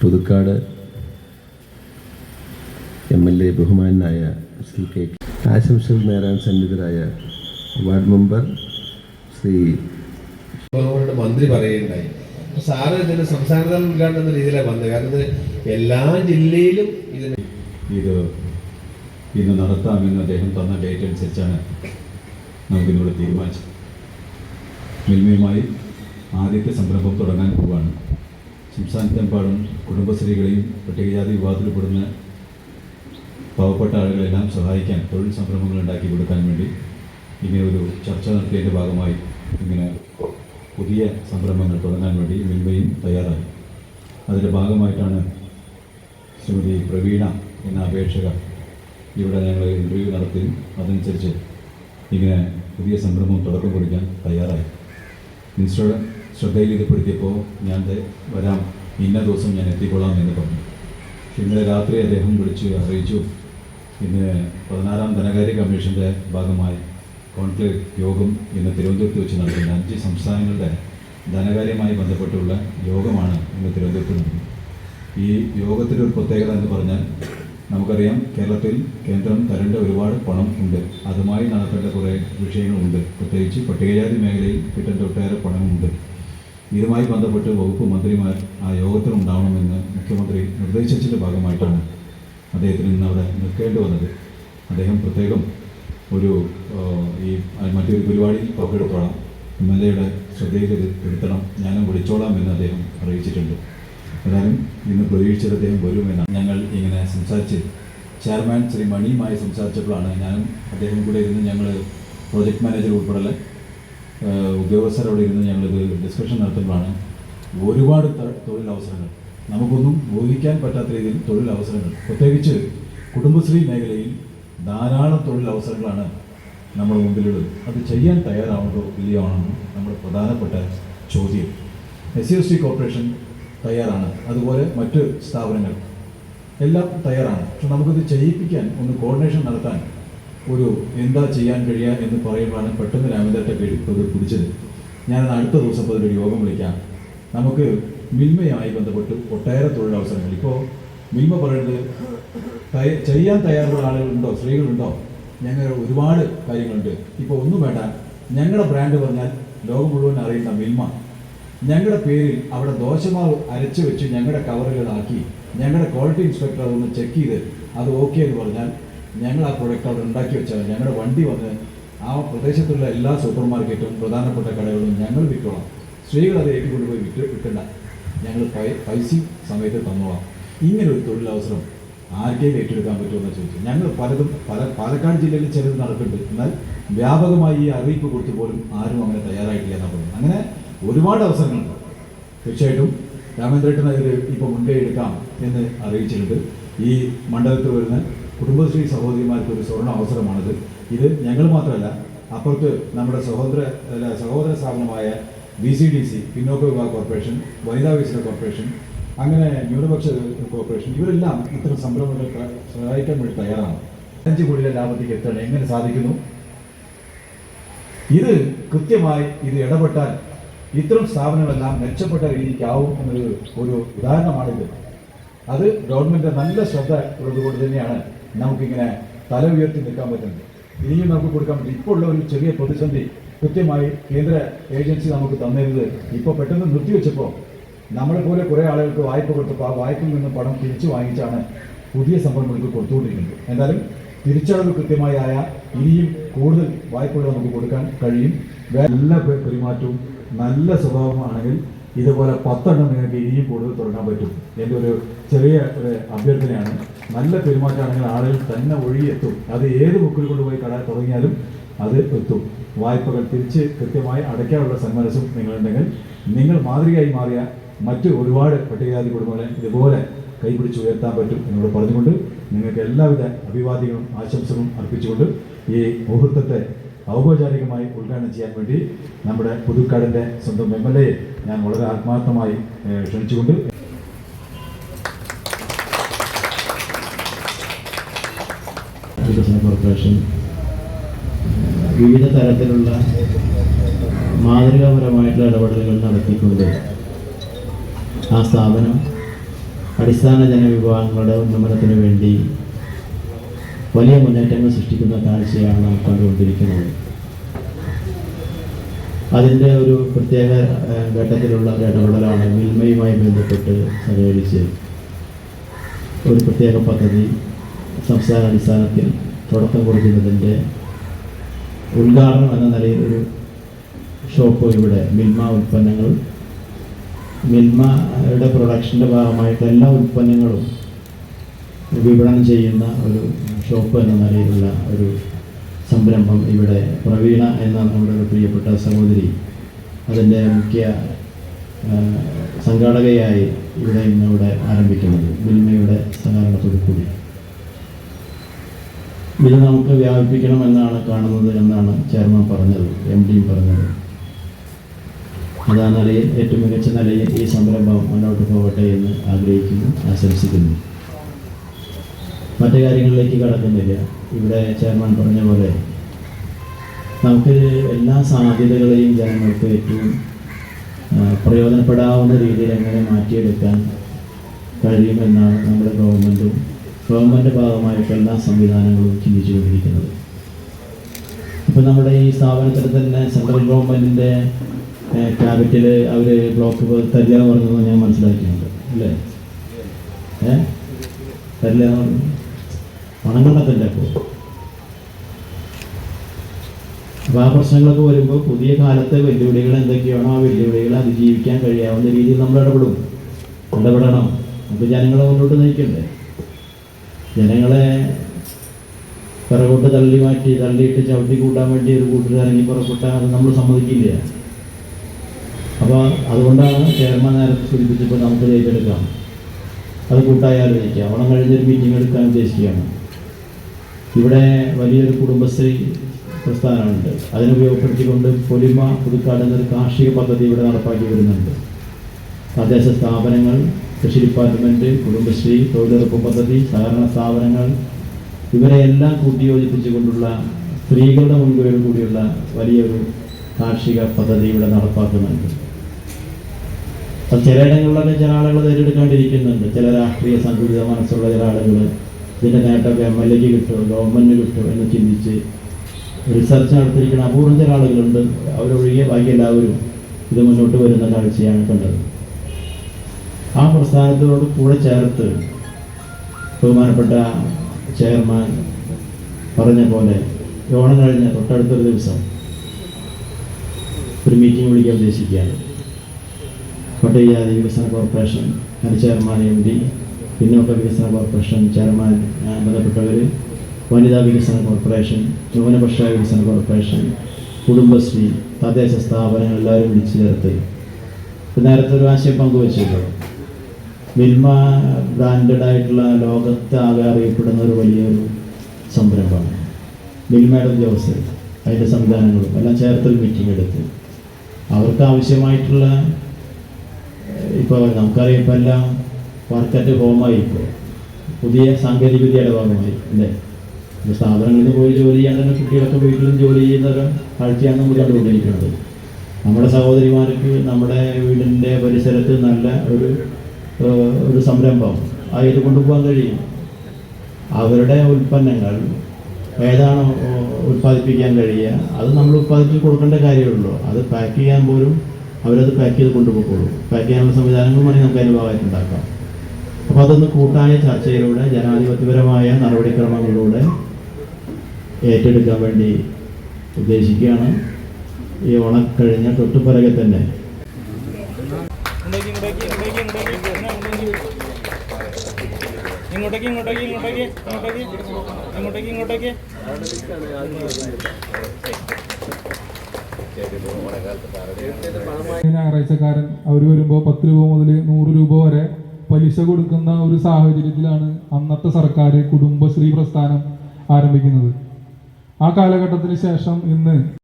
Puthukkad M L ബഹുമാനായ Shri K ആശംസകൾ നേരാൻ സന്നിധരായ വാർഡ് മെമ്പർ ശ്രീ അവരോട് മന്ത്രി പറയുകയുണ്ടായി. സാറ് ഇതിന് സംസ്ഥാനതല ഉദ്ഘാടനം എന്ന രീതിയിലാണ് വന്നത്. കാരണം എല്ലാ ജില്ലയിലും ഇതിന് ഇത് ഇന്ന് നടത്താമെന്ന് അദ്ദേഹം തന്ന ഡേറ്റ് അനുസരിച്ചാണ് നമുക്കിന്നിവിടെ തീരുമാനിച്ചത്. മിൽമയുമായി ആദ്യത്തെ സംരംഭം തുടങ്ങാൻ പോവുകയാണ്. സംസ്ഥാനത്തെമ്പാടും കുടുംബശ്രീകളെയും പട്ടികജാതി വിഭാഗത്തിൽപ്പെടുന്ന പാവപ്പെട്ട ആളുകളെല്ലാം സഹായിക്കാൻ തൊഴിൽ സംരംഭങ്ങൾ ഉണ്ടാക്കി കൊടുക്കാൻ വേണ്ടി ഇങ്ങനെ ഒരു ചർച്ച നടത്തിയതിന്റെ ഭാഗമായി ഇങ്ങനെ പുതിയ സംരംഭങ്ങൾ തുടങ്ങാൻ വേണ്ടി മിൽമയും തയ്യാറായി. അതിന്റെ ഭാഗമായിട്ടാണ് ശ്രീമതി പ്രവീണ എന്ന അപേക്ഷക ഇവിടെ ഞങ്ങൾ ഇന്റർവ്യൂ നടത്തി. അതനുസരിച്ച് ഇങ്ങനെ പുതിയ സംരംഭം തുടക്കം കുറിക്കാൻ തയ്യാറായി. മിനിസ്റ്ററുടെ ശ്രദ്ധയിൽ ഇതപ്പെടുത്തിയപ്പോൾ ഞാൻ വരാം ഇന്ന ദിവസം ഞാൻ എത്തിക്കൊള്ളാം എന്ന് പറഞ്ഞു. ഇന്നലെ രാത്രി അദ്ദേഹം വിളിച്ച് അറിയിച്ചു. ഇന്ന് പതിനാറാം ധനകാര്യ കമ്മീഷന്റെ ഭാഗമായി കോൺക്ലേവ് യോഗം ഇന്ന് തിരുവനന്തപുരത്ത് വെച്ച് നടക്കുന്ന അഞ്ച് സംസ്ഥാനങ്ങളുടെ ധനകാര്യമായി ബന്ധപ്പെട്ടുള്ള യോഗമാണ് ഇന്ന് തിരുവനന്തപുരത്ത് നടക്കുന്നത്. ഈ യോഗത്തിന്റെ ഒരു പ്രത്യേകത എന്ന് പറഞ്ഞാൽ നമുക്കറിയാം കേരളത്തിൽ കേന്ദ്രം തരേണ്ട ഒരുപാട് പണം ഉണ്ട്. അതുമായി നടത്തേണ്ട കുറേ വിഷയങ്ങളുണ്ട്. പ്രത്യേകിച്ച് പട്ടികജാതി മേഖലയിൽ കിട്ടേണ്ട ഒട്ടേറെ പണമുണ്ട്. ഇതുമായി ബന്ധപ്പെട്ട് വകുപ്പ് മന്ത്രിമാർ ആ യോഗത്തിൽ ഉണ്ടാവണമെന്ന് മുഖ്യമന്ത്രി നിർദ്ദേശിച്ചതിന്റെ ഭാഗമായിട്ടാണ് അദ്ദേഹത്തിന് ഇന്ന് അവിടെ നിൽക്കേണ്ടി വന്നത്. അദ്ദേഹം പ്രത്യേകം ഒരു ഈ മറ്റൊരു പരിപാടിയിൽ പങ്കെടുത്തോളാം. എം എൽ എയുടെ ശ്രദ്ധയിൽ ഇത് ഞാനും വിളിച്ചോളാം എന്ന് അദ്ദേഹം അറിയിച്ചിട്ടുണ്ട്. എന്നാലും ഇന്ന് പ്രതീക്ഷിച്ചത് അദ്ദേഹം വരുമെന്നാണ് ഞങ്ങൾ ഇങ്ങനെ സംസാരിച്ച് ചെയർമാൻ ശ്രീ മണിയുമായി സംസാരിച്ചപ്പോഴാണ് ഞാനും അദ്ദേഹം കൂടെ ഇരുന്ന് ഞങ്ങൾ പ്രോജക്റ്റ് മാനേജർ ഉൾപ്പെടെ ഉദ്യോഗസ്ഥരോട് ഇരുന്ന് ഞങ്ങളിത് ഡിസ്കഷൻ നടത്തുമ്പോഴാണ് ഒരുപാട് തൊഴിലവസരങ്ങൾ നമുക്കൊന്നും ഊഹിക്കാൻ പറ്റാത്ത രീതിയിൽ തൊഴിലവസരങ്ങൾ. പ്രത്യേകിച്ച് കുടുംബശ്രീ മേഖലയിൽ ധാരാളം തൊഴിലവസരങ്ങളാണ് നമ്മുടെ മുമ്പിലുള്ളത്. അത് ചെയ്യാൻ തയ്യാറാവുന്നതോ ഇല്ലയോ ആണെന്ന് നമ്മുടെ പ്രധാനപ്പെട്ട ചോദ്യം. S C S T corporation തയ്യാറാണ്. അതുപോലെ മറ്റ് സ്ഥാപനങ്ങൾ എല്ലാം തയ്യാറാണ്. പക്ഷെ നമുക്കിത് ചെയ്യിപ്പിക്കാൻ ഒന്ന് കോർഡിനേഷൻ നടത്താൻ ഒരു എന്താ ചെയ്യാൻ കഴിയുക എന്ന് പറയുമ്പോഴാണ് പെട്ടെന്ന് രാമചേട്ടൻ ഇത് പിടിച്ചത്. ഞാനത് അടുത്ത ദിവസം അതിലൊരു യോഗം വിളിക്കാം. നമുക്ക് മിൽമയുമായി ബന്ധപ്പെട്ട് ഒട്ടേറെ തൊഴിലവസരങ്ങൾ. ഇപ്പോൾ മിൽമ പറയുന്നത് ചെയ്യാൻ തയ്യാറുള്ള ആളുകളുണ്ടോ സ്ത്രീകളുണ്ടോ? ഞങ്ങൾ ഒരുപാട് കാര്യങ്ങളുണ്ട്. ഇപ്പോൾ ഒന്നും വേണ്ട. ഞങ്ങളുടെ ബ്രാൻഡ് പറഞ്ഞാൽ ലോകം മുഴുവൻ അറിയുന്ന മിൽമ. ഞങ്ങളുടെ പേരിൽ അവിടെ ദോശമാവ് അരച്ചു വെച്ച് ഞങ്ങളുടെ കവറുകളാക്കി ഞങ്ങളുടെ ക്വാളിറ്റി ഇൻസ്പെക്ടർ അതൊന്ന് ചെക്ക് ചെയ്ത് അത് ഓക്കെ എന്ന് പറഞ്ഞാൽ ഞങ്ങൾ ആ പ്രൊഡക്റ്റ് അവിടെ ഉണ്ടാക്കി വെച്ചാൽ ഞങ്ങളുടെ വണ്ടി വന്ന് ആ പ്രദേശത്തുള്ള എല്ലാ സൂപ്പർ മാർക്കറ്റും പ്രധാനപ്പെട്ട കടകളും ഞങ്ങൾ വിൽക്കണം സ്ത്രീകൾ അത് ഏറ്റുകൊണ്ടുപോയി വിറ്റ് വിൽക്കണ്ട. ഞങ്ങൾ പൈസ സമയത്ത് തന്നോളാം. ഇങ്ങനെ ഒരു തൊഴിലവസരം ആർക്കെങ്കിലും ഏറ്റെടുക്കാൻ പറ്റുമെന്ന് ചോദിച്ചു. ഞങ്ങൾ പലതും പല പാലക്കാട് ജില്ലയിൽ ചിലത് നടക്കുന്നുണ്ട്. എന്നാൽ വ്യാപകമായി ഈ അറിയിപ്പ് കൊടുത്തു പോലും ആരും അങ്ങനെ തയ്യാറായിട്ടില്ല എന്നാണ് പറയുന്നത്. അങ്ങനെ ഒരുപാട് അവസരങ്ങളുണ്ട്. തീർച്ചയായിട്ടും രാമേന്ദ്രേട്ടൻ അതിൽ ഇപ്പോൾ മുൻകൈ എടുക്കാം എന്ന് അറിയിച്ചിട്ടുണ്ട്. ഈ മണ്ഡലത്തിൽ വരുന്ന കുടുംബശ്രീ സഹോദരിമാർക്ക് ഒരു സ്വർണ അവസരമാണിത്. ഇത് ഞങ്ങൾ മാത്രമല്ല അപ്പുറത്ത് നമ്മുടെ സഹോദര സഹോദര സ്ഥാപനമായ ബി സി ഡി സി പിന്നോക്ക വിഭാഗ കോർപ്പറേഷൻ വനിതാ വികസന കോർപ്പറേഷൻ അങ്ങനെ ന്യൂനപക്ഷ കോർപ്പറേഷൻ ഇവരെല്ലാം ഇത്തരം സംരംഭങ്ങൾ സഹായിക്കാൻ വേണ്ടി തയ്യാറാണ്. അഞ്ച് കോടിയുടെ ലാഭത്തേക്ക് എത്താൻ എങ്ങനെ സാധിക്കുന്നു? ഇത് കൃത്യമായി ഇത് ഇടപെട്ടാൽ ഇത്തരം സ്ഥാപനങ്ങളെല്ലാം മെച്ചപ്പെട്ട രീതിക്കാവും എന്നൊരു ഒരു ഉദാഹരണമാണിത്. അത് ഗവൺമെന്റ് നല്ല ശ്രദ്ധ ഉള്ളതുകൊണ്ട് തന്നെയാണ് നമുക്കിങ്ങനെ തല ഉയർത്തി നിൽക്കാൻ പറ്റുന്നത്. ഇനിയും നമുക്ക് കൊടുക്കാൻ പറ്റും ഇപ്പോൾ ഉള്ള ഒരു ചെറിയ പ്രതിസന്ധി കൃത്യമായി കേന്ദ്ര ഏജൻസി നമുക്ക് തന്നിരുന്നത്. ഇപ്പോൾ പെട്ടെന്ന് നിർത്തിവെച്ചപ്പോൾ നമ്മളെ പോലെ കുറേ ആളുകൾക്ക് വായ്പ കൊടുത്തപ്പോൾ ആ വായ്പയിൽ നിന്ന് പണം തിരിച്ചു വാങ്ങിച്ചാണ് പുതിയ സംരംഭങ്ങൾക്ക് കൊടുത്തുകൊണ്ടിരിക്കുന്നത്. എന്തായാലും തിരിച്ചടവ് കൃത്യമായി ആയ ഇനിയും കൂടുതൽ വായ്പകൾ നമുക്ക് കൊടുക്കാൻ കഴിയും. നല്ല പെരുമാറ്റവും നല്ല സ്വഭാവമാണെങ്കിൽ ഇതുപോലെ പത്തെണ്ണം നിങ്ങൾക്ക് ഇനിയും കൂടുതൽ തുടങ്ങാൻ പറ്റും. എന്റെ ഒരു ചെറിയ ഒരു അഭ്യർത്ഥനയാണ്. നല്ല പെരുമാറ്റമാണെങ്കിൽ ആളുകൾ തന്നെ ഒഴുകിയെത്തും. അത് ഏത് ബുക്കിൽ കൊണ്ടുപോയി കട തുടങ്ങിയാലും അത് എത്തും. വായ്പകൾ തിരിച്ച് കൃത്യമായി അടയ്ക്കാനുള്ള സന്മനസ്സും നിങ്ങളുണ്ടെങ്കിൽ നിങ്ങൾ മാതൃകയായി മാറിയ മറ്റ് ഒരുപാട് പട്ടികജാതി കുടുംബങ്ങളെ ഇതുപോലെ കൈപിടിച്ച് ഉയർത്താൻ പറ്റും എന്നോട് പറഞ്ഞുകൊണ്ട് നിങ്ങൾക്ക് എല്ലാവിധ അഭിവാദ്യങ്ങളും ആശംസകളും അർപ്പിച്ചുകൊണ്ട് ഈ മുഹൂർത്തത്തെ ഔപചാരികമായി ഉദ്ഘാടനം ചെയ്യാൻ വേണ്ടി നമ്മുടെ പുതുക്കാടിന്റെ സ്വന്തം എം എൽ ഞാൻ വളരെ ആത്മാർത്ഥമായി ക്ഷണിച്ചുകൊണ്ട് കോർപ്പറേഷൻ വിവിധ തരത്തിലുള്ള മാതൃകാപരമായിട്ടുള്ള ഇടപെടലുകൾ നടത്തിക്കൊണ്ട് ആ സ്ഥാപനം അടിസ്ഥാന ജനവിഭാഗങ്ങളുടെ ഉന്നമനത്തിന് വേണ്ടി വലിയ മുന്നേറ്റങ്ങൾ സൃഷ്ടിക്കുന്ന കാഴ്ചയാണ് നാം കണ്ടുകൊണ്ടിരിക്കുന്നത്. അതിന്റെ ഒരു പ്രത്യേക ഘട്ടത്തിലുള്ള ഒരു ഇടപെടലാണ് മിൽമയുമായി ബന്ധപ്പെട്ട് സഹകരിച്ച് ഒരു പ്രത്യേക പദ്ധതി സംസ്ഥാന അടിസ്ഥാനത്തിൽ തുടക്കം കൊടുക്കുന്നതിന്റെ ഉദ്ഘാടനം എന്ന നിലയിൽ ഒരു ഷോപ്പ് ഇവിടെ മിൽമ ഉൽപ്പന്നങ്ങൾ മിൽമയുടെ പ്രൊഡക്ഷന്റെ ഭാഗമായിട്ട് എല്ലാ ഉൽപ്പന്നങ്ങളും വിപണനം ചെയ്യുന്ന ഒരു ഷോപ്പ് എന്ന നിലയിലുള്ള ഒരു സംരംഭം ഇവിടെ പ്രവീണ എന്ന നമ്മുടെ പ്രിയപ്പെട്ട സഹോദരി. അതിന്റെ മുഖ്യ സംഘാടകയായി ഇവിടെ ഇന്ന് ഇവിടെ ആരംഭിക്കുന്നത്. മിൽമയുടെ സഹകരണത്തോടു കൂടി. ഇത് നമുക്ക് വ്യാപിപ്പിക്കണം എന്നാണ് കാണുന്നത് എന്നാണ് ചെയർമാൻ പറഞ്ഞത് എം ഡിയും പറഞ്ഞത്. അതാ നിലയിൽ ഏറ്റവും മികച്ച നിലയിൽ ഈ സംരംഭം മുന്നോട്ട് പോകട്ടെ എന്ന് ആഗ്രഹിക്കുന്നു ആശംസിക്കുന്നു. മറ്റു കാര്യങ്ങളിലേക്ക് കടക്കുന്നില്ല. ഇവിടെ ചെയർമാൻ പറഞ്ഞ പോലെ നമുക്ക് എല്ലാ സാധ്യതകളെയും ജനങ്ങൾക്ക് ഏറ്റവും പ്രയോജനപ്പെടാവുന്ന രീതിയിൽ എങ്ങനെ മാറ്റിയെടുക്കാൻ കഴിയുമെന്നാണ് നമ്മുടെ ഗവൺമെന്റും ഗവൺമെന്റ് ഭാഗമായിട്ട് എല്ലാ സംവിധാനങ്ങളും ചിന്തിച്ചുകൊണ്ടിരിക്കുന്നത്. ഇപ്പം നമ്മുടെ ഈ സ്ഥാപനത്തിൽ തന്നെ സെൻട്രൽ ഗവൺമെന്റിന്റെ ക്യാപിറ്റൽ അവർ ബ്ലോക്ക് തരില്ല എന്ന് പറഞ്ഞത് ഞാൻ മനസ്സിലാക്കിയിട്ടുണ്ട് അല്ലേ? ഏ? തരില്ല പണം കണ്ടെത്തില്ല അപ്പോൾ അപ്പോൾ ആ പ്രശ്നങ്ങളൊക്കെ വരുമ്പോൾ പുതിയ കാലത്തെ വെല്ലുവിളികൾ എന്തൊക്കെയാണോ ആ വെല്ലുവിളികളെ അതിജീവിക്കാൻ കഴിയാവുന്ന രീതിയിൽ നമ്മൾ ഇടപെടും. ഇടപെടണം. നമുക്ക് ജനങ്ങളെ മുന്നോട്ട് നയിക്കണ്ടേ? ജനങ്ങളെ പിറകോട്ട് തള്ളി മാറ്റി തള്ളിയിട്ട് ചവിട്ടി കൂട്ടാൻ വേണ്ടി ഒരു കൂട്ടുകാരങ്ങി പുറപ്പെട്ടാൽ അത് നമ്മൾ സമ്മതിക്കില്ല. അപ്പോൾ അതുകൊണ്ടാണ് ചെയർമാൻ നേരത്തെ സൂചിപ്പിച്ചപ്പോൾ നമുക്ക് ഏറ്റെടുക്കാം അത് കൂട്ടായി ആലോചിക്കാം. ഓണം കഴിഞ്ഞൊരു മീറ്റിംഗ് എടുക്കാൻ ഉദ്ദേശിക്കുകയാണ്. ഇവിടെ വലിയൊരു കുടുംബശ്രീ പ്രസ്ഥാനമുണ്ട്. അതിനുപയോഗപ്പെടുത്തിക്കൊണ്ട് പൊലിമ പുതുക്കാട് എന്നൊരു കാർഷിക പദ്ധതി ഇവിടെ നടപ്പാക്കി വരുന്നുണ്ട്. തദ്ദേശ സ്ഥാപനങ്ങൾ കൃഷി ഡിപ്പാർട്ട്മെന്റ് കുടുംബശ്രീ തൊഴിലുറപ്പ് പദ്ധതി സഹകരണ സ്ഥാപനങ്ങൾ ഇവരെയെല്ലാം കൂട്ടിയോജിപ്പിച്ചുകൊണ്ടുള്ള സ്ത്രീകളുടെ മുൻകൈയോട് കൂടിയുള്ള വലിയൊരു കാർഷിക പദ്ധതി ഇവിടെ നടപ്പാക്കുന്നുണ്ട്. അപ്പം ചിലയിടങ്ങളിലൊക്കെ ചില ആളുകൾ ഏറ്റെടുക്കാണ്ടിരിക്കുന്നുണ്ട് ചില രാഷ്ട്രീയ സന്തുലിത മനസ്സുള്ള ചില ആളുകൾ ഇതിന്റെ നേട്ടമൊക്കെ എം എൽ എക്ക് കിട്ടുമോ ഗവൺമെന്റിന് കിട്ടുമോ എന്ന് ചിന്തിച്ച് റിസർച്ച് നടത്തിയിരിക്കുന്ന അപൂർവം ചില ആളുകളുണ്ട് അവരൊഴികെ ബാക്കി എല്ലാവരും ഇത് മുന്നോട്ട് വരുന്ന കാഴ്ചയാണ് കണ്ടത്. ആ പ്രസ്ഥാനത്തോട് കൂടെ ചേർത്ത് ബഹുമാനപ്പെട്ട ചെയർമാൻ പറഞ്ഞ പോലെ ഓണം കഴിഞ്ഞ തൊട്ടടുത്തൊരു ദിവസം ഒരു മീറ്റിംഗ് വിളിക്കാൻ ഉദ്ദേശിക്കുകയാണ്. പട്ടികജാതി വികസന കോർപ്പറേഷൻ അതിന്റെ ചെയർമാൻ എം ഡി പിന്നോക്ക വികസന കോർപ്പറേഷൻ ചെയർമാൻ ബന്ധപ്പെട്ടവർ വനിതാ വികസന കോർപ്പറേഷൻ ന്യൂനപക്ഷ വികസന കോർപ്പറേഷൻ കുടുംബശ്രീ തദ്ദേശ സ്ഥാപനങ്ങൾ എല്ലാവരും വിളിച്ചു ചേർത്ത് നേരത്തെ ഒരു ആശയം പങ്കുവച്ചല്ലോ മിൽമ ബ്രാൻഡഡ് ആയിട്ടുള്ള ലോകത്ത് ആകെ അറിയപ്പെടുന്ന ഒരു വലിയൊരു സംരംഭമാണ്. മിൽമയുടെ ഉദ്യോഗസ്ഥർ അതിന്റെ സംവിധാനങ്ങളും എല്ലാം ചേർത്തൊരു മീറ്റിംഗ് എടുത്ത്. അവർക്ക് ആവശ്യമായിട്ടുള്ള ഇപ്പോൾ നമുക്കറിയാം ഇപ്പോൾ എല്ലാം വർക്ക് അറ്റ് ഹോമായി ഇപ്പോൾ പുതിയ സാങ്കേതിക വിദ്യയുടെ ഭാഗമായി അല്ലേ? സ്ഥാപനങ്ങളിൽ പോയി ജോലി ചെയ്യാൻ കുട്ടികളൊക്കെ വീട്ടിലും ജോലി ചെയ്യുന്ന ഒരു കാഴ്ചയാണ് നമ്മൾ കണ്ടുകൊണ്ടിരിക്കുന്നത്. നമ്മുടെ സഹോദരിമാർക്ക് നമ്മുടെ വീടിന്റെ പരിസരത്ത് നല്ല ഒരു ഒരു സംരംഭം. അതിൽ കൊണ്ടുപോകാൻ കഴിയും. അവരുടെ ഉൽപ്പന്നങ്ങൾ ഏതാണ് ഉൽപ്പാദിപ്പിക്കാൻ കഴിയുക അത് നമ്മൾ ഉൽപ്പാദിപ്പിച്ച് കൊടുക്കേണ്ട കാര്യമുള്ളൂ അത് പാക്ക് ചെയ്യാൻ പോലും അവരത് പാക്ക് ചെയ്ത് കൊണ്ടുപോകുള്ളൂ പാക്ക് ചെയ്യാനുള്ള സംവിധാനങ്ങൾ വേണമെങ്കിൽ നമുക്ക് അതിന്റെ ഭാഗമായിട്ടുണ്ടാക്കാം അപ്പോൾ അതൊന്ന് കൂട്ടായ ചർച്ചയിലൂടെ ജനാധിപത്യപരമായ നടപടിക്രമങ്ങളിലൂടെ ഏറ്റെടുക്കാൻ വേണ്ടി ഉദ്ദേശിക്കുകയാണ്. ഈ ഓണം കഴിഞ്ഞ തൊട്ടുപിറകെ തന്നെ. ഇങ്ങോട്ടേക്ക് ഇങ്ങോട്ടേക്ക് ഇങ്ങോട്ടേക്ക് ഇങ്ങോട്ടേക്ക് ഇങ്ങോട്ടേക്ക് ഇങ്ങോട്ടേക്ക്. ഞായറാഴ്ചക്കാരൻ അവർ വരുമ്പോൾ പത്ത് രൂപ മുതൽ നൂറ് രൂപ വരെ പലിശ കൊടുക്കുന്ന ഒരു സാഹചര്യത്തിലാണ് അന്നത്തെ സർക്കാർ കുടുംബശ്രീ പ്രസ്ഥാനം ആരംഭിക്കുന്നത്. ആ കാലഘട്ടത്തിന് ശേഷം ഇന്ന്